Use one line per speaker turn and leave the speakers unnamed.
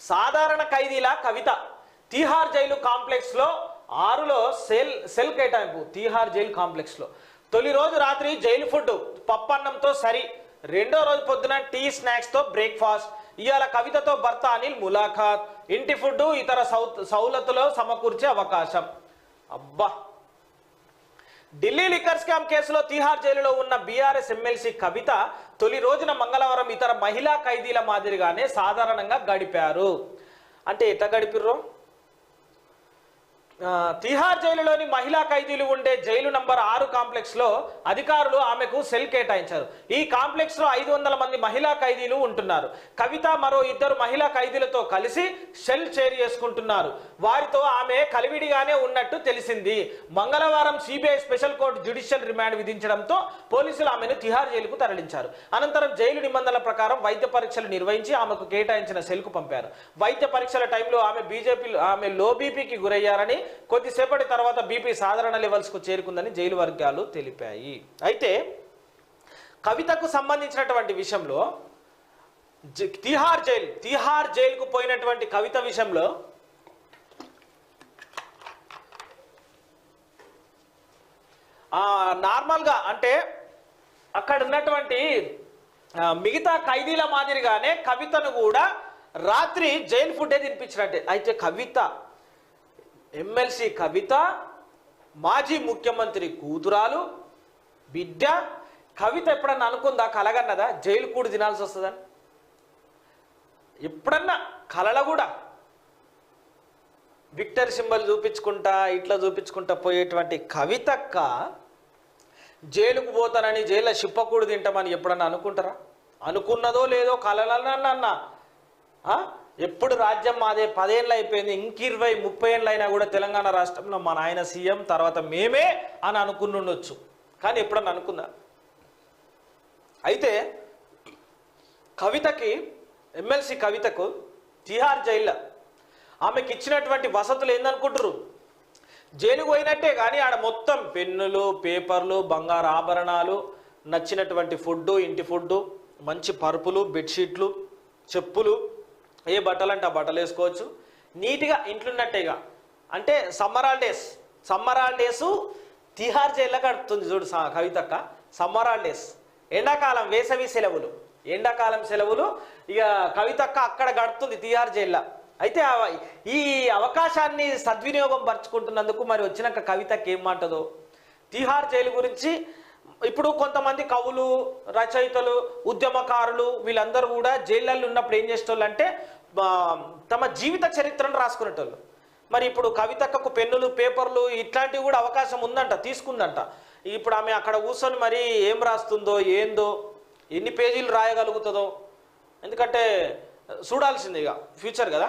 సాధారణ ఖైదీల కవిత. తీహార్ జైలు కాంప్లెక్స్లో ఆరులో సెల్ సెల్ కేటాయింపు. తీహార్ జైలు కాంప్లెక్స్లో. తొలి రోజు రాత్రి జైలు ఫుడ్ పప్పన్నంతో సరి. రెండో రోజు పొద్దున టీ స్నాక్స్తో బ్రేక్ఫాస్ట్. ఇవాళ కవితతో భర్త అనిల్ ములాఖాత్. ఇంటి ఫుడ్ ఇతర సౌ సౌలతులో సమకూర్చే అవకాశం. అబ్బా! ఢిల్లీ లిక్కర్ స్కామ్ కేసులో తీహార్ జైలులో ఉన్న బీఆర్ఎస్ ఎమ్మెల్సీ కవిత తొలి రోజున మంగళవారం ఇతర మహిళా ఖైదీల మాదిరిగానే సాధారణంగా గడిపారు. అంటే ఎట్లా గడిపిర్రో? తిహార్ జైలులోని మహిళా ఖైదీలు ఉండే జైలు నంబర్ ఆరు కాంప్లెక్స్లో అధికారులు ఆమెకు సెల్ కేటాయించారు. ఈ కాంప్లెక్స్లో ఐదు వందల మంది మహిళా ఖైదీలు ఉంటున్నారు. కవిత మరో ఇద్దరు మహిళా ఖైదీలతో కలిసి సెల్ షేర్ చేసుకుంటున్నారు. వారితో ఆమె కలివిడిగానే ఉన్నట్టు తెలిసింది. మంగళవారం CBI special court judicial remand విధించడంతో పోలీసులు ఆమెను తిహార్ జైలుకు తరలించారు. అనంతరం జైలు నిబంధనల ప్రకారం వైద్య పరీక్షలు నిర్వహించి ఆమెకు కేటాయించిన సెల్కు పంపారు. వైద్య పరీక్షల టైంలో ఆమె బీజేపీ ఆమె లో బీపీకి గురయ్యారని కొద్దిసేపటి తర్వాత బీపీ సాధారణ లెవెల్స్కు చేరుకుందని జైలు వర్గాలు తెలిపాయి. అయితే కవితకు సంబంధించినటువంటి విషయంలో తిహార్ జైలు తిహార్ జైలుకు పోయినటువంటి కవిత విషయంలో నార్మల్గా అంటే అక్కడ ఉన్నటువంటి మిగతా ఖైదీల మాదిరిగానే కవితను కూడా రాత్రి జైలు ఫుడ్డే తినిపించినట్టే. అయితే కవిత ఎమ్మెల్సీ కవిత మాజీ ముఖ్యమంత్రి కూతురాలు బిడ్డ. కవిత ఎప్పుడన్నా అనుకుందా? కలగన్నదా? జైలు కూడి తినాల్సి వస్తుందని. ఎప్పుడన్నా కలల కూడా విక్టర్ సింబల్ చూపించుకుంటా ఇట్లా చూపించుకుంటా పోయేటువంటి కవితక్క జైలుకు పోతానని జైల్లో చిప్పకూడు తింటామని ఎప్పుడన్నా అనుకుంటారా? అనుకున్నదో లేదో కలలన్నా ఎప్పుడు రాజ్యం మాదే పదేళ్ళు అయిపోయింది ఇంక ఇరవై ముప్పై ఏళ్ళు అయినా కూడా తెలంగాణ రాష్ట్రంలో మా నాయన సీఎం తర్వాత మేమే అని అనుకునుండొచ్చు. కానీ ఎప్పుడన్నా అనుకుందా అయితే కవితకి ఎమ్మెల్సీ కవితకు తిహార్ జైల్లో ఆమెకి ఇచ్చినటువంటి వసతులు ఏందనుకుంటారు జైలుకు పోయినట్టే కానీ ఆడ మొత్తం పెన్నులు పేపర్లు బంగారు ఆభరణాలు నచ్చినటువంటి ఫుడ్డు ఇంటి ఫుడ్డు మంచి పరుపులు బెడ్షీట్లు చెప్పులు ఏ బట్టలు అంటే ఆ బట్టలు వేసుకోవచ్చు. నీట్గా ఇంట్లున్నట్టేగా. అంటే summer holidays. Summer holidays Tihar జైల్లో గడుపుతుంది చూడు కవితక్క. Summer holidays. ఎండాకాలం వేసవి సెలవులు. ఎండాకాలం సెలవులు ఇక కవితక్క అక్కడ గడుపుతుంది తిహార్ జైల్లో. అయితే ఈ అవకాశాన్ని సద్వినియోగం పరుచుకుంటున్నందుకు మరి వచ్చినాక కవితకి ఏం మాటదో? తిహార్ జైలు గురించి ఇప్పుడు కొంతమంది కవులు రచయితలు ఉద్యమకారులు వీళ్ళందరూ కూడా జైళ్ళల్లో ఉన్నప్పుడు ఏం చేసేటోళ్ళు అంటే తమ జీవిత చరిత్రను రాసుకునేటోళ్ళు. మరి ఇప్పుడు కవితక్కకు పెన్నులు పేపర్లు ఇట్లాంటివి కూడా అవకాశం ఉందంట తీసుకుందంట. ఇప్పుడు ఆమె అక్కడ కూర్చొని మరి ఏం రాస్తుందో ఏందో ఎన్ని పేజీలు రాయగలుగుతుందో. ఎందుకంటే చూడాల్సిందే ఇక ఫ్యూచర్ కదా.